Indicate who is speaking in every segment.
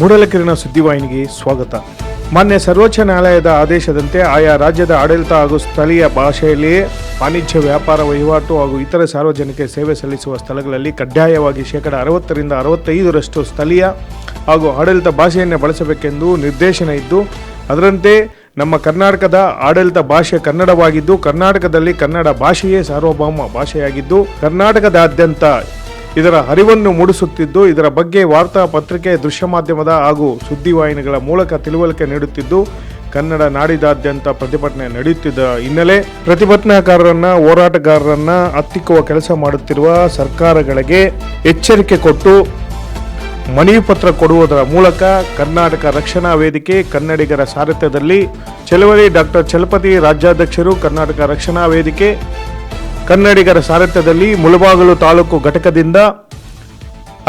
Speaker 1: ಮೂಡಲಕೆರೆನ ಸುದ್ದಿವಾಹಿನಿಗೆ ಸ್ವಾಗತ. ಮಾನ್ಯ ಸರ್ವೋಚ್ಚ ನ್ಯಾಯಾಲಯದ ಆದೇಶದಂತೆ ಆಯಾ ರಾಜ್ಯದ ಆಡಳಿತ ಹಾಗೂ ಸ್ಥಳೀಯ ಭಾಷೆಯಲ್ಲಿಯೇ ವಾಣಿಜ್ಯ, ವ್ಯಾಪಾರ, ವಹಿವಾಟು ಹಾಗೂ ಇತರೆ ಸಾರ್ವಜನಿಕ ಸೇವೆ ಸಲ್ಲಿಸುವ ಸ್ಥಳಗಳಲ್ಲಿ ಕಡ್ಡಾಯವಾಗಿ ಶೇಕಡ ಅರವತ್ತರಿಂದ ಅರವತ್ತೈದರಷ್ಟು ಸ್ಥಳೀಯ ಹಾಗೂ ಆಡಳಿತ ಭಾಷೆಯನ್ನೇ ಬಳಸಬೇಕೆಂದು ನಿರ್ದೇಶನ ಇದ್ದು, ಅದರಂತೆ ನಮ್ಮ ಕರ್ನಾಟಕದ ಆಡಳಿತ ಭಾಷೆ ಕನ್ನಡವಾಗಿದ್ದು, ಕರ್ನಾಟಕದಲ್ಲಿ ಕನ್ನಡ ಭಾಷೆಯೇ ಸಾರ್ವಭೌಮ ಭಾಷೆಯಾಗಿದ್ದು, ಕರ್ನಾಟಕದಾದ್ಯಂತ ಇದರ ಅರಿವನ್ನು ಮೂಡಿಸುತ್ತಿದ್ದು, ಇದರ ಬಗ್ಗೆ ವಾರ್ತಾ ಪತ್ರಿಕೆ, ದೃಶ್ಯ ಮಾಧ್ಯಮದ ಹಾಗೂ ಸುದ್ದಿವಾಹಿನಿಗಳ ಮೂಲಕ ತಿಳುವಳಿಕೆ ನೀಡುತ್ತಿದ್ದು, ಕನ್ನಡ ನಾಡಿದಾದ್ಯಂತ ಪ್ರತಿಭಟನೆ ನಡೆಯುತ್ತಿದ್ದ ಹಿನ್ನೆಲೆ ಪ್ರತಿಭಟನಾಕಾರರನ್ನ, ಹೋರಾಟಗಾರರನ್ನ ಹತ್ತಿಕ್ಕುವ ಕೆಲಸ ಮಾಡುತ್ತಿರುವ ಸರ್ಕಾರಗಳಿಗೆ ಎಚ್ಚರಿಕೆ ಕೊಟ್ಟು ಮನವಿ ಪತ್ರ ಕೊಡುವುದರ ಮೂಲಕ ಕರ್ನಾಟಕ ರಕ್ಷಣಾ ವೇದಿಕೆ ಕನ್ನಡಿಗರ ಸಾರಥ್ಯದಲ್ಲಿ, ಚಳವಳಿ ಡಾಕ್ಟರ್ ಚಲಪತಿ ರಾಜ್ಯಾಧ್ಯಕ್ಷರು ಕರ್ನಾಟಕ ರಕ್ಷಣಾ ವೇದಿಕೆ ಕನ್ನಡಿಗರ ಸಾರಥ್ಯದಲ್ಲಿ ಮುಳಬಾಗಿಲು ತಾಲೂಕು ಘಟಕದಿಂದ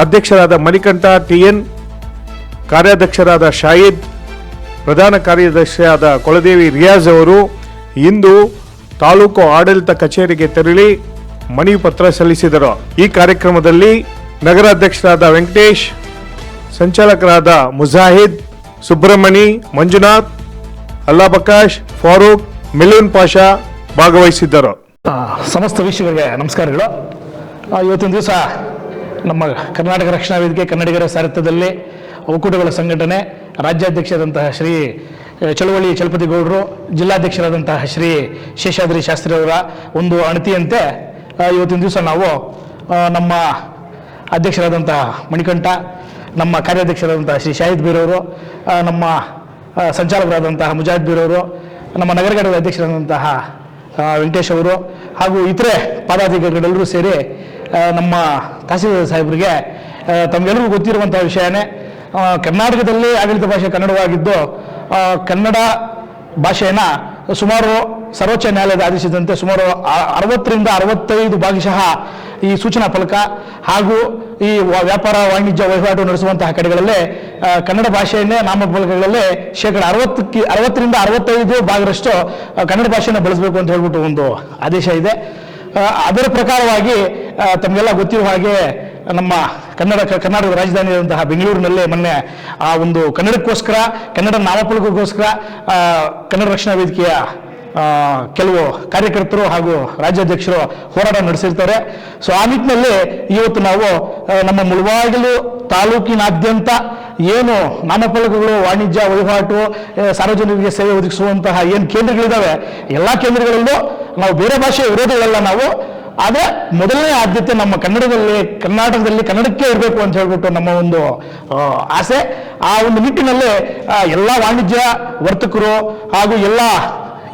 Speaker 1: ಅಧ್ಯಕ್ಷರಾದ ಮಣಿಕಂಠ ಟಿಎನ್ ಕಾರ್ಯಾಧ್ಯಕ್ಷರಾದ ಶಾಹಿದ್, ಪ್ರಧಾನ ಕಾರ್ಯದರ್ಶಿಯಾದ ಕೊಳದೇವಿ ರಿಯಾಜ್ ಅವರು ಇಂದು ತಾಲೂಕು ಆಡಳಿತ ಕಚೇರಿಗೆ ತೆರಳಿ ಮನವಿ ಪತ್ರ ಸಲ್ಲಿಸಿದರು. ಈ ಕಾರ್ಯಕ್ರಮದಲ್ಲಿ ನಗರಾಧ್ಯಕ್ಷರಾದ ವೆಂಕಟೇಶ್, ಸಂಚಾಲಕರಾದ ಮುಜಾಹಿದ್, ಸುಬ್ರಹ್ಮಣಿ, ಮಂಜುನಾಥ್, ಅಲ್ಲಾಬಕಾಶ್, ಫಾರೂಕ್, ಮಿಲೂನ್ ಪಾಷಾ ಭಾಗವಹಿಸಿದ್ದರು.
Speaker 2: ಸಮಸ್ತ ವೀಕ್ಷಕರಿಗೆ ನಮಸ್ಕಾರಗಳು. ಇವತ್ತಿನ ದಿವಸ ನಮ್ಮ ಕರ್ನಾಟಕ ರಕ್ಷಣಾ ವೇದಿಕೆ ಕನ್ನಡಿಗರ ಸಾರಥ್ಯದಲ್ಲಿ ಒಕ್ಕೂಟಗಳ ಸಂಘಟನೆ, ರಾಜ್ಯಾಧ್ಯಕ್ಷರಾದಂತಹ ಶ್ರೀ ಚಳುವಳಿ ಚಲಪತಿ ಗೌಡರು, ಜಿಲ್ಲಾಧ್ಯಕ್ಷರಾದಂತಹ ಶ್ರೀ ಶೇಷಾದ್ರಿ ಶಾಸ್ತ್ರಿ ಅವರ ಒಂದು ಅಣತಿಯಂತೆ ಇವತ್ತಿನ ದಿವಸ ನಾವು ನಮ್ಮ ಅಧ್ಯಕ್ಷರಾದಂತಹ ಮಣಿಕಂಠ, ನಮ್ಮ ಕಾರ್ಯಾಧ್ಯಕ್ಷರಾದಂತಹ ಶ್ರೀ ಶಾಹಿದ್ ಬೀರವರು ನಮ್ಮ ಸಂಚಾಲಕರಾದಂತಹ ಮುಜಾಹಿದ್ ಬೀರವರು ನಮ್ಮ ನಗರ ಘಟಕದ ಅಧ್ಯಕ್ಷರಾದಂತಹ ವೆಂಕಟೇಶ್ ಅವರು ಹಾಗೂ ಇತರೆ ಪದಾಧಿಕಾರಿಗಳೆಲ್ಲರೂ ಸೇರಿ ನಮ್ಮ ತಹಸೀಲ್ದಾರ್ ಸಾಹೇಬರಿಗೆ ತಮಗೆಲ್ಲರಿಗೂ ಗೊತ್ತಿರುವಂಥ ವಿಷಯನೇ ಕರ್ನಾಟಕದಲ್ಲಿ ಆಡಳಿತ ಭಾಷೆ ಕನ್ನಡವಾಗಿದ್ದು ಕನ್ನಡ ಭಾಷೆಯನ್ನು ಸುಮಾರು ಸರ್ವೋಚ್ಚ ನ್ಯಾಯಾಲಯದ ಆದೇಶದಂತೆ ಸುಮಾರು ಅರವತ್ತರಿಂದ ಅರವತ್ತೈದು ಭಾಗಶಃ ಈ ಸೂಚನಾ ಫಲಕ ಹಾಗೂ ಈ ವ್ಯಾಪಾರ ವಾಣಿಜ್ಯ ವಹಿವಾಟು ನಡೆಸುವಂತಹ ಕಡೆಗಳಲ್ಲೇ ಕನ್ನಡ ಭಾಷೆಯನ್ನೇ ನಾಮಫಲಕಗಳಲ್ಲೇ ಶೇಕಡ ಅರವತ್ತಕ್ಕೆ, ಅರವತ್ತರಿಂದ ಅರವತ್ತೈದು ಭಾಗದಷ್ಟು ಕನ್ನಡ ಭಾಷೆಯನ್ನು ಬಳಸಬೇಕು ಅಂತ ಹೇಳ್ಬಿಟ್ಟು ಒಂದು ಆದೇಶ ಇದೆ. ಅದರ ಪ್ರಕಾರವಾಗಿ ತಮಗೆಲ್ಲ ಗೊತ್ತಿರುವ ಹಾಗೆ ನಮ್ಮ ಕನ್ನಡ ಕರ್ನಾಟಕ ರಾಜಧಾನಿ ರಾಜಧಾನಿಯಾದಂತಹ ಬೆಂಗಳೂರಿನಲ್ಲೇ ಮೊನ್ನೆ ಆ ಒಂದು ಕನ್ನಡಕ್ಕೋಸ್ಕರ, ಕನ್ನಡ ನಾಮಫಲಕಕ್ಕೋಸ್ಕರ ಕನ್ನಡ ರಕ್ಷಣಾ ವೇದಿಕೆಯ ಕೆಲವು ಕಾರ್ಯಕರ್ತರು ಹಾಗೂ ರಾಜ್ಯಾಧ್ಯಕ್ಷರು ಹೋರಾಟ ನಡೆಸಿರ್ತಾರೆ. ಸೊ ಆ ನಿಟ್ಟಿನಲ್ಲಿ ಇವತ್ತು ನಾವು ನಮ್ಮ ಮುಳುವಾಗಲು ತಾಲೂಕಿನಾದ್ಯಂತ ಏನು ನಾಮಫಲಕಗಳು ವಾಣಿಜ್ಯ, ವಹಿವಾಟು ಸಾರ್ವಜನಿಕರಿಗೆ ಸೇವೆ ಒದಗಿಸುವಂತಹ ಏನು ಕೇಂದ್ರಗಳಿದ್ದಾವೆ ಎಲ್ಲ ಕೇಂದ್ರಗಳಲ್ಲೂ ನಾವು ಬೇರೆ ಭಾಷೆಯ ವಿರೋಧಗಳಲ್ಲ ನಾವು. ಆದರೆ ಮೊದಲನೇ ಆದ್ಯತೆ ನಮ್ಮ ಕನ್ನಡದಲ್ಲಿ, ಕರ್ನಾಟಕದಲ್ಲಿ ಕನ್ನಡಕ್ಕೆ ಇರಬೇಕು ಅಂತ ಹೇಳ್ಬಿಟ್ಟು ನಮ್ಮ ಒಂದು ಆಸೆ. ಆ ಒಂದು ನಿಟ್ಟಿನಲ್ಲಿ ಎಲ್ಲ ವಾಣಿಜ್ಯ ವರ್ತಕರು ಹಾಗೂ ಎಲ್ಲ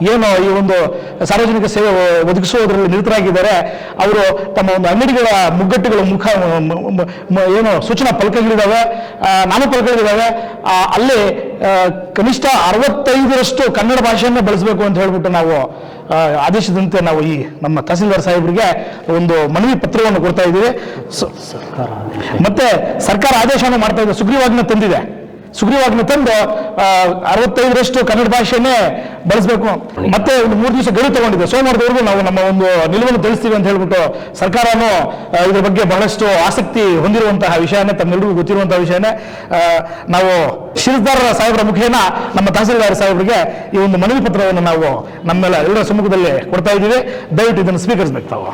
Speaker 2: ಏನು ಈ ಒಂದು ಸಾರ್ವಜನಿಕ ಸೇವೆ ಒದಗಿಸುವುದರಲ್ಲಿ ನಿರತರಾಗಿದ್ದಾರೆ. ಅವರು ತಮ್ಮ ಒಂದು ಅಂಗಡಿಗಳ ಮುಗ್ಗಟ್ಟುಗಳ ಮುಖ ಏನು ಸೂಚನಾ ಫಲಕಗಳಿದ್ದಾವೆ. ನಾನು ಫಲಕಗಳಿದ್ದಾವೆ. ಅಲ್ಲಿ ಕನಿಷ್ಠ ಅರವತ್ತೈದರಷ್ಟು ಕನ್ನಡ ಭಾಷೆಯನ್ನು ಬಳಸಬೇಕು ಅಂತ ಹೇಳ್ಬಿಟ್ಟು ನಾವು ಆದೇಶದಂತೆ ನಾವು ಈ ನಮ್ಮ ತಹಸೀಲ್ದಾರ್ ಸಾಹೇಬರಿಗೆ ಒಂದು ಮನವಿ ಪತ್ರವನ್ನು ಕೊಡ್ತಾ ಇದ್ದೀವಿ. ಮತ್ತೆ ಸರ್ಕಾರ ಆದೇಶವನ್ನು ಮಾಡ್ತಾ ಇದೆ. ಸುಗ್ರೀವಾಜ್ಞೆ ತಂದಿದೆ. ಸುಗ್ರೀವಾಜ್ಞೆ ತಂದು ಅರವತ್ತೈದರಷ್ಟು ಕನ್ನಡ ಭಾಷೆನೇ ಬಳಸಬೇಕು. ಮತ್ತೆ ಒಂದು ಮೂರು ದಿವಸ ಗಡಿ ತಗೊಂಡಿದೆ. ಸೋಮವಾರದವರೆಗೂ ನಾವು ನಮ್ಮ ಒಂದು ನಿಲುವನ್ನು ತಿಳಿಸ್ತೀವಿ ಅಂತ ಹೇಳ್ಬಿಟ್ಟು ಸರ್ಕಾರನು ಇದ್ರ ಬಗ್ಗೆ ಬಹಳಷ್ಟು ಆಸಕ್ತಿ ಹೊಂದಿರುವಂತಹ ವಿಷಯನೇ ತಮ್ಮೆಲ್ಲರಿಗೂ ಗೊತ್ತಿರುವಂತಹ ವಿಷಯನೇ ನಾವು ಶಿರಸ್ದಾರರ ಸಾಹೇಬರ ಮುಖೇನ, ನಮ್ಮ ತಹಸೀಲ್ದಾರ್ ಸಾಹೇಬರಿಗೆ ಈ ಒಂದು ಮನವಿ ಪತ್ರವನ್ನು ನಾವು ನಮ್ಮೆಲ್ಲ ಎಲ್ಲರ ಸಮ್ಮುಖದಲ್ಲಿ ಕೊಡ್ತಾ ಇದ್ದೀವಿ. ದಯವಿಟ್ಟು ಇದನ್ನು ಸ್ವೀಕರಿಸಬೇಕು ತಾವು.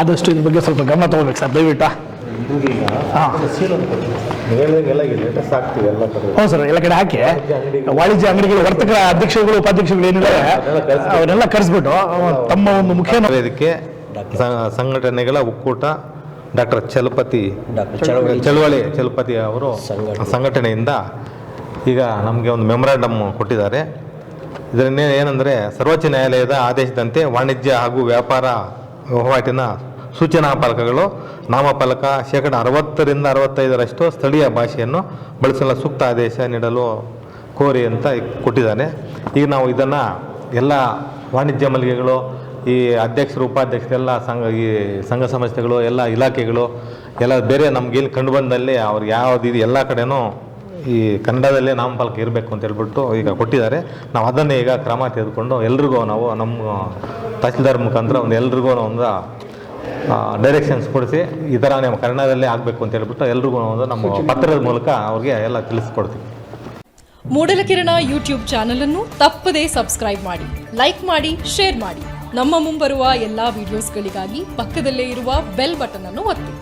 Speaker 2: ಆದಷ್ಟು ಇದ್ರ ಬಗ್ಗೆ ಸ್ವಲ್ಪ ಗಮನ ತಗೋಬೇಕು ಸರ್ ದಯವಿಟ್ಟು. ಹಾಂ.
Speaker 3: ಹೇಳ್ದಂಗೆಲ್ಲ ಈ ಲೇಟೆಸ್ಟ್ ಆಗ್ತೀವಿ ಎಲ್ಲ
Speaker 2: ಹೌದು ಸರ್ ಎಲ್ಲ ಕಡೆ ಹಾಕಿ. ವಾಣಿಜ್ಯ ಅಂಗಡಿಗಳು ವರ್ತಕರ ಅಧ್ಯಕ್ಷರುಗಳು ಉಪಾಧ್ಯಕ್ಷರುಗಳು ಏನಿದೆ ಅವನ್ನೆಲ್ಲ ಕರೆಸ್ಬಿಟ್ಟು ತಮ್ಮ ಒಂದು ಮುಖ್ಯ
Speaker 3: ಇದಕ್ಕೆ ಸಂಘಟನೆಗಳ ಒಕ್ಕೂಟ ಡಾಕ್ಟರ್ ಚಲಪತಿ ಚಳುವಳಿ ಚಲಪತಿ ಅವರು ಸಂಘಟನೆಯಿಂದ ಈಗ ನಮಗೆ ಒಂದು ಮೆಮೊರಾಂಡಮ್ ಕೊಟ್ಟಿದ್ದಾರೆ. ಇದನ್ನೇ ಏನಂದರೆ ಸರ್ವೋಚ್ಚ ನ್ಯಾಯಾಲಯದ ಆದೇಶದಂತೆ ವಾಣಿಜ್ಯ ಹಾಗೂ ವ್ಯಾಪಾರ ವಹಿವಾಟಿನ ಸೂಚನಾ ಫಲಕಗಳು ನಾಮಫಲಕ ಶೇಕಡ ಅರವತ್ತರಿಂದ ಅರವತ್ತೈದರಷ್ಟು ಸ್ಥಳೀಯ ಭಾಷೆಯನ್ನು ಬಳಸಲು ಸೂಕ್ತ ಆದೇಶ ನೀಡಲು ಕೋರಿ ಅಂತ ಕೊಟ್ಟಿದ್ದಾನೆ. ಈಗ ನಾವು ಇದನ್ನು ಎಲ್ಲ ವಾಣಿಜ್ಯ ಮಳಿಗೆಗಳು, ಈ ಅಧ್ಯಕ್ಷರು ಉಪಾಧ್ಯಕ್ಷರೆಲ್ಲ ಸಂಘ, ಈ ಸಂಘ ಸಂಸ್ಥೆಗಳು, ಎಲ್ಲ ಇಲಾಖೆಗಳು, ಎಲ್ಲ ಬೇರೆ ನಮಗೇನು ಕಂಡು ಬಂದಲ್ಲಿ ಅವ್ರಿಗೆ ಯಾವ್ದು ಇದು ಎಲ್ಲ ಕಡೆನೂ ಈ ಕನ್ನಡದಲ್ಲೇ ನಾಮಫಲಕ ಇರಬೇಕು ಅಂತ ಹೇಳ್ಬಿಟ್ಟು ಈಗ ಕೊಟ್ಟಿದ್ದಾರೆ. ನಾವು ಅದನ್ನೇ ಈಗ ಕ್ರಮ ತೆಗೆದುಕೊಂಡು ಎಲ್ರಿಗೂ ನಾವು ನಮ್ಮ ತಹಸೀಲ್ದಾರ್ ಮುಖಾಂತರ ಒಂದು ಎಲ್ರಿಗೂ ಒಂದು ಡೈರೆಕ್ಷನ್ಸ್ ಕೊಡಿಸಿ ಈ ಥರ ನಿಮ್ಮ ಕನ್ನಡದಲ್ಲೇ ಆಗಬೇಕು ಅಂತ ಹೇಳ್ಬಿಟ್ಟು ಎಲ್ರಿಗೂ ಒಂದು ನಮ್ಮ ಪತ್ರದ ಮೂಲಕ ಅವ್ರಿಗೆ ಎಲ್ಲ ತಿಳಿಸ್ಕೊಡ್ತೀವಿ.
Speaker 4: ಮೂಡಲಕಿರಣ ಯೂಟ್ಯೂಬ್ ಚಾನಲ್ ಅನ್ನು ತಪ್ಪದೇ ಸಬ್ಸ್ಕ್ರೈಬ್ ಮಾಡಿ ಲೈಕ್ ಮಾಡಿ ಶೇರ್ ಮಾಡಿ. ನಮ್ಮ ಮುಂಬರುವ ಎಲ್ಲಾ ವಿಡಿಯೋಸ್ಗಳಿಗಾಗಿ ಪಕ್ಕದಲ್ಲೇ ಇರುವ ಬೆಲ್ ಬಟನ್ ಅನ್ನು ಒತ್ತಿ.